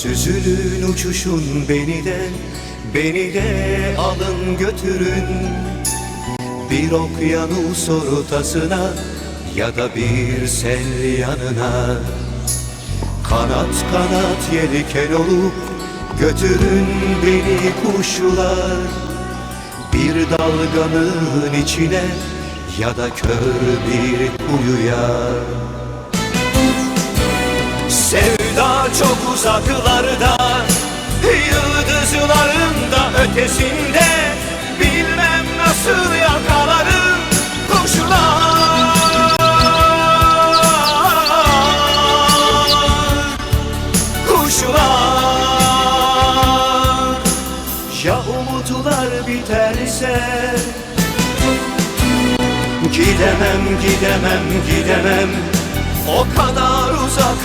Sürsün uçuşun beni de Beni de alın götürün. Bir okyanus ortasına Ya da bir sel yanına. Kanat kanat yelken olup Götürün beni kuşlar. Bir dalganın içine Ya da kör bir kuyuya Sevda çok uzaklarda Yıldızların da ötesinde Bilmem nasıl yakalarım kuşlar. Kuşlar. Ya umutlar biterse Gidemem, gidemem, gidemem. O kadar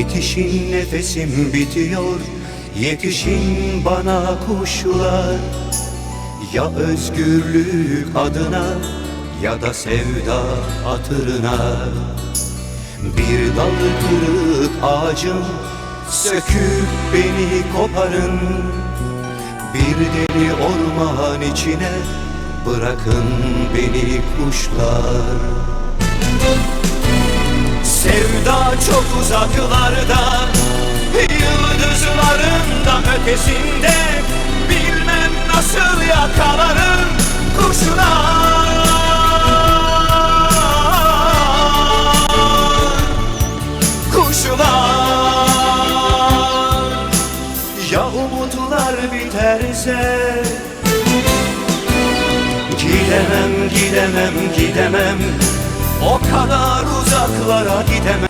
Yetişin nefesim bitiyor. Yetişin bana kuşlar. Ya özgürlük adına Ya da sevda hatırına. Bir dal kırık ağacım Söküp beni koparın. Bir deli orman içine Bırakın beni kuşlar. Sevda çok uzaklarda Yıldızların da ötesinde Bilmem nasıl yakalarım kuşlar Kuşlar Ya umutlar biterse? Gidemem, gidemem, gidemem. O kadar uzaklara gidemem